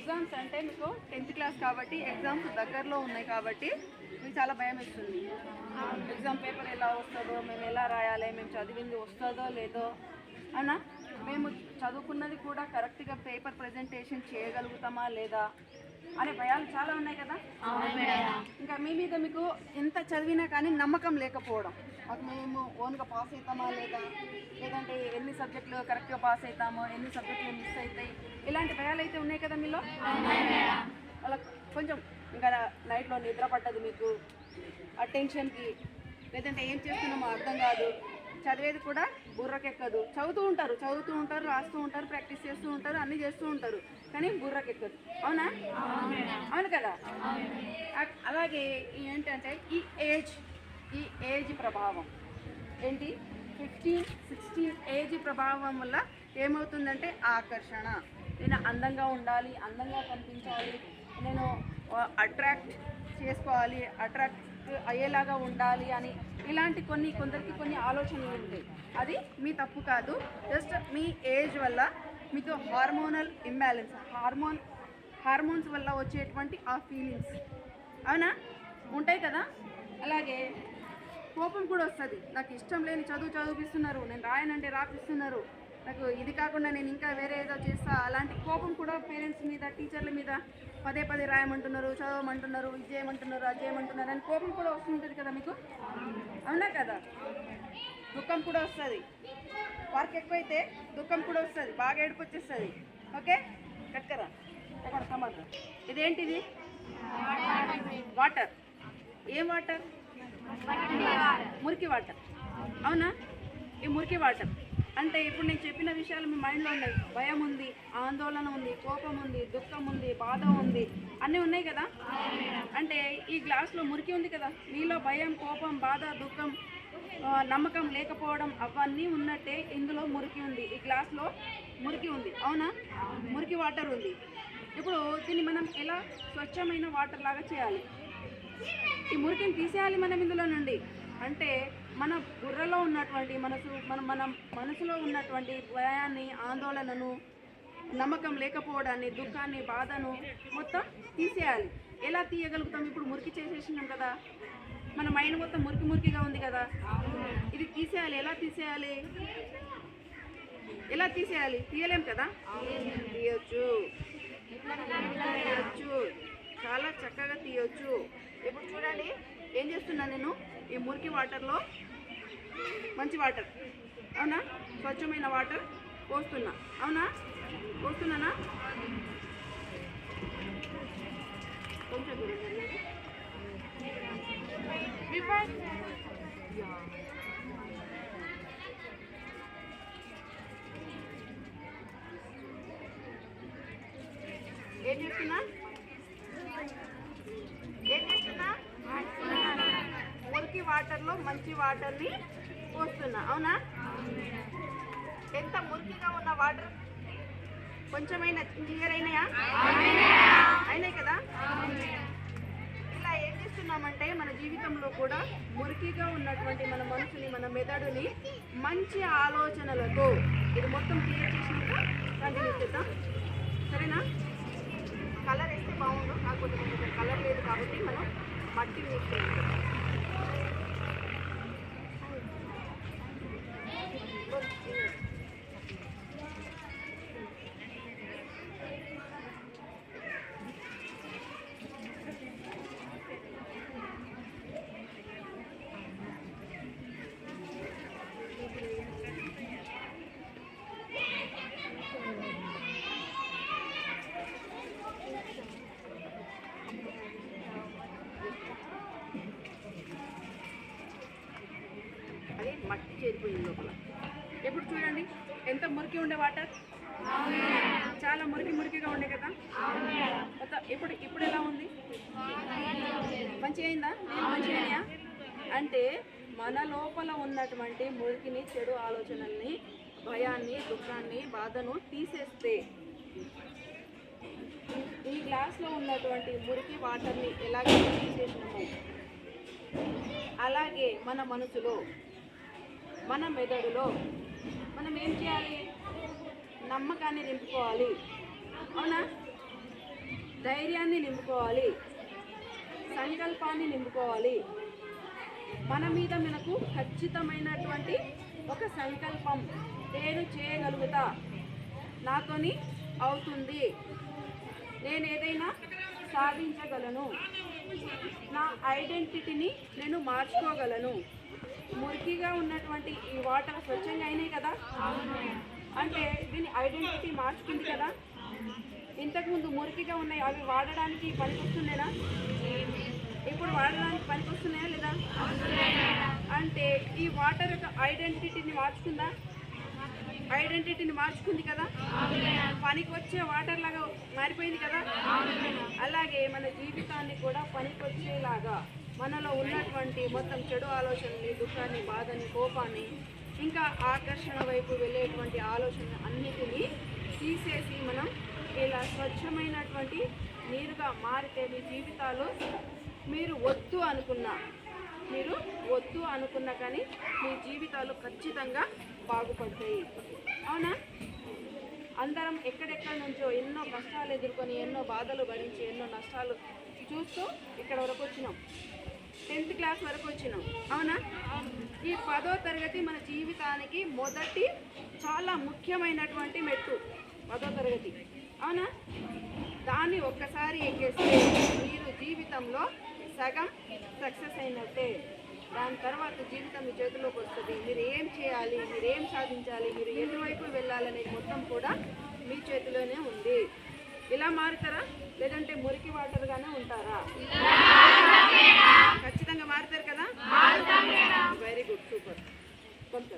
Exams అంటే మీకు tenth class కాబట్టి ఎగ్జామ్స్ దగ్గరలో ఉన్నాయి కాబట్టి మీకు చాలా భయం వేస్తుంది. ఎగ్జామ్ పేపర్ ఎలా వస్తుందో మేము ఎలా రాయాలి మేము చదివింది వస్తుందో లేదో అన్నా? మేము చదువుకున్నది కూడా కరెక్ట్గా పేపర్ ప్రజెంటేషన్ చేయగలుగుతామా లేదా అనే భయాలు చాలా ఉన్నాయి కదా? ఇంకా మీ మీద మీకు ఎంత చదివినా కానీ నమ్మకం లేకపోవడం. మాకు మేము ఓన్గా పాస్ అవుతామా లేదా? ఎన్ని సబ్జెక్టులు కరెక్ట్గా పాస్ అవుతామో ఎన్ని సబ్జెక్టులు మిస్ అవుతాయి ఇలాంటి భయాలు అయితే ఉన్నాయి కదా మీలో? అలా కొంచెం ఇంకా నైట్లో నిద్ర పట్టదు మీకు. ఆ టెన్షన్కి. లేదంటే ఏం చేస్తున్నామో అర్థం కాదు. చదివేది కూడా బుర్రకెక్కదు. చదువుతూ ఉంటారు చదువుతూ ఉంటారు రాస్తూ ఉంటారు ప్రాక్టీస్ చేస్తూ ఉంటారు అన్నీ చేస్తూ ఉంటారు. కానీ బుర్రకెక్కదు. అవునా? అవును కదా? అలాగే ఏంటంటే ఈ ఏజ్ ఈ ఏజ్ ప్రభావం. ఏంటి? ఫిఫ్టీన్ సిక్స్టీన్ ఏజ్ ప్రభావం వల్ల ఏమవుతుందంటే ఆకర్షణ. నేను అందంగా ఉండాలి అందంగా కనిపించాలి నేను అట్రాక్ట్ చేసుకోవాలి అట్రాక్ట్ అయ్యేలాగా ఉండాలి అని ఇలాంటి కొన్ని కొందరికి కొన్ని ఆలోచనలు ఉంటాయి. అది మీ తప్పు కాదు. జస్ట్ మీ ఏజ్ వల్ల మీకు హార్మోనల్ ఇంబ్యాలెన్స్ హార్మోన్ హార్మోన్స్ వల్ల వచ్చేటువంటి ఆ ఫీలింగ్స్. అవునా? ఉంటాయి కదా? అలాగే కోపం కూడా వస్తుంది. నాకు ఇష్టం లేని చదువు చదివిస్తున్నారు నేను రాయనంటే రాపిస్తున్నారు. నాకు ఇది కాకుండా నేను ఇంకా వేరే ఏదో చేస్తా. అలాంటి కోపం కూడా పేరెంట్స్ మీద టీచర్ల మీద పదే పదే రాయమంటున్నారు చదవమంటున్నారు ఇది చేయమంటున్నారు అది చేయమంటున్నారు అని కోపం కూడా వస్తుంటుంది కదా మీకు? అవునా కదా? దుఃఖం కూడా వస్తుంది. వర్క్ ఎక్కువైతే దుఃఖం కూడా వస్తుంది. బాగా ఏడుపు వచ్చేస్తుంది. ఓకే? కట్కరా సమాధానం ఇదేంటిది? వాటర్. ఏం వాటర్? మురికి వాటర్. అవునా? ఈ మురికి వాటర్. అంటే ఇప్పుడు నేను చెప్పిన విషయాలు మీ మైండ్లో ఉన్నాయి. భయం ఉంది ఆందోళన ఉంది కోపం ఉంది దుఃఖం ఉంది బాధ ఉంది. అన్నీ ఉన్నాయి కదా? అంటే ఈ గ్లాస్లో మురికి ఉంది కదా? మీలో భయం కోపం బాధ దుఃఖం నమ్మకం లేకపోవడం అవన్నీ ఉన్నట్టే ఇందులో మురికి ఉంది. ఈ గ్లాస్లో మురికి ఉంది. అవునా? మురికి వాటర్ ఉంది. ఇప్పుడు దీన్ని మనం ఎలా స్వచ్ఛమైన వాటర్ లాగా చేయాలి? ఈ మురికిని తీసేయాలి మనం ఇందులో నుండి. అంటే మన బుర్రలో ఉన్నటువంటి మనసు మన మన మనసులో ఉన్నటువంటి భయాన్ని ఆందోళనను నమ్మకం లేకపోవడాన్ని దుఃఖాన్ని బాధను మొత్తం తీసేయాలి. ఎలా తీయగలుగుతాం? ఇప్పుడు మురికి చేసేసినాం కదా. మన మైండ్ మొత్తం మురికి మురికిగా ఉంది కదా. ఇది తీసేయాలి. ఎలా తీసేయాలి? ఎలా తీసేయాలి? తీయలేం కదా? తీయొచ్చు. తీయొచ్చు. చాలా చక్కగా తీయొచ్చు. చూడండి. ఏం చేస్తున్నా నేను? ఈ మురికి వాటర్లో మంచి వాటర్. అవునా? స్వచ్ఛమైన వాటర్ పోస్తున్నా. అవునా? పోస్తున్నానా? కొంచెం ఏం చేస్తున్నా? మురికి వాటర్లో మంచి వాటర్ని పోస్తున్నా. అవునా? ఎంత మురికిగా ఉన్న వాటర్? కొంచెమైనా క్లియర్ అయినాయా? అయినాయి కదా? ఇలా ఏం చేస్తున్నామంటే మన జీవితంలో కూడా మురికిగా ఉన్నటువంటి మన మనసుని మన మెదడుని మంచి ఆలోచనలతో ఇది మొత్తం క్లియర్ చేసినాక కంటిన్యూ చేద్దాం. సరేనా? కలర్ వేస్తే బాగుండు. కాకపోతే కలర్ లేదు కాబట్టి మనం మట్టి మట్టి చేరిపోయింది లోపల. ఎప్పుడు చూడండి? ఎంత మురికి ఉండే వాటర్? చాలా మురికి మురికిగా ఉండే కదా? ఇప్పుడు ఇప్పుడు ఎలా ఉంది? మంచిగా అయిందా మంచిగా అంటే మన లోపల ఉన్నటువంటి మురికిని చెడు ఆలోచనల్ని భయాన్ని దుఃఖాన్ని బాధను తీసేస్తే ఈ గ్లాస్లో ఉన్నటువంటి మురికి వాటర్ని ఎలాగైతే తీసేసినామో అలాగే మన మనసులో మన మెదడులో మనం ఏం చేయాలి? నమ్మకాన్ని నింపుకోవాలి. అవునా? ధైర్యాన్ని నింపుకోవాలి. సంకల్పాన్ని నింపుకోవాలి. మన మీద మనకు ఖచ్చితమైనటువంటి ఒక సంకల్పం నేను చేయగలుగుతా. నాతోని అవుతుంది. నేను ఏదైనా సాధించగలను. నా ఐడెంటిటీని నేను మార్చుకోగలను. మురికిగా ఉన్నటువంటి ఈ వాటర్ స్వచ్ఛంగా అయినాయి కదా? అంటే దీని ఐడెంటిటీ మార్చుకుంది కదా? ఇంతకుముందు మురికిగా ఉన్నాయి అవి వాడడానికి పనికొస్తున్నాయా? ఇప్పుడు వాడడానికి పనికొస్తున్నాయా లేదా? అంటే ఈ వాటర్ యొక్క ఐడెంటిటీని మార్చుకుందా? ఐడెంటిటీని మార్చుకుంది కదా? పనికి వచ్చే వాటర్ లాగా మారిపోయింది కదా? అలాగే మన జీవితాన్ని కూడా పనికి వచ్చేలాగా మనలో ఉన్నటువంటి మొత్తం చెడు ఆలోచనని దుఃఖాన్ని బాధని కోపాన్ని ఇంకా ఆకర్షణ వైపు వెళ్ళేటువంటి ఆలోచన అన్నిటినీ తీసేసి మనం ఇలా స్వచ్ఛమైనటువంటి నీరుగా మారితే మీ జీవితాలు మీరు వద్దు అనుకున్నా మీరు వద్దు అనుకున్నా కానీ మీ జీవితాలు ఖచ్చితంగా బాగుపడతాయి. అవునా? అందరం ఎక్కడెక్కడి నుంచో ఎన్నో కష్టాలు ఎదుర్కొని ఎన్నో బాధలు భరించి ఎన్నో నష్టాలు చూస్తూ ఇక్కడ వరకు వచ్చినాం. టెన్త్ క్లాస్ వరకు వచ్చినాం. అవునా? ఈ పదో తరగతి మన జీవితానికి మొదటి చాలా ముఖ్యమైనటువంటి మెట్టు. పదో తరగతి. అవునా? దాన్ని ఒక్కసారి ఎక్కేస్తే మీరు జీవితంలో సగం సక్సెస్ అయినట్టే. దాని తర్వాత జీవితం మీ చేతిలోకి వస్తుంది. మీరు ఏం చేయాలి? మీరు ఏం సాధించాలి? మీరు ఎటువైపు వెళ్ళాలనేది మొత్తం కూడా మీ చేతిలోనే ఉంది. ఇలా మారుతారా? లేదంటే మురికి వాటర్గానే ఉంటారా? ఖచ్చితంగా మారుతారు కదా? వెరీ గుడ్ సూపర్ కొంత.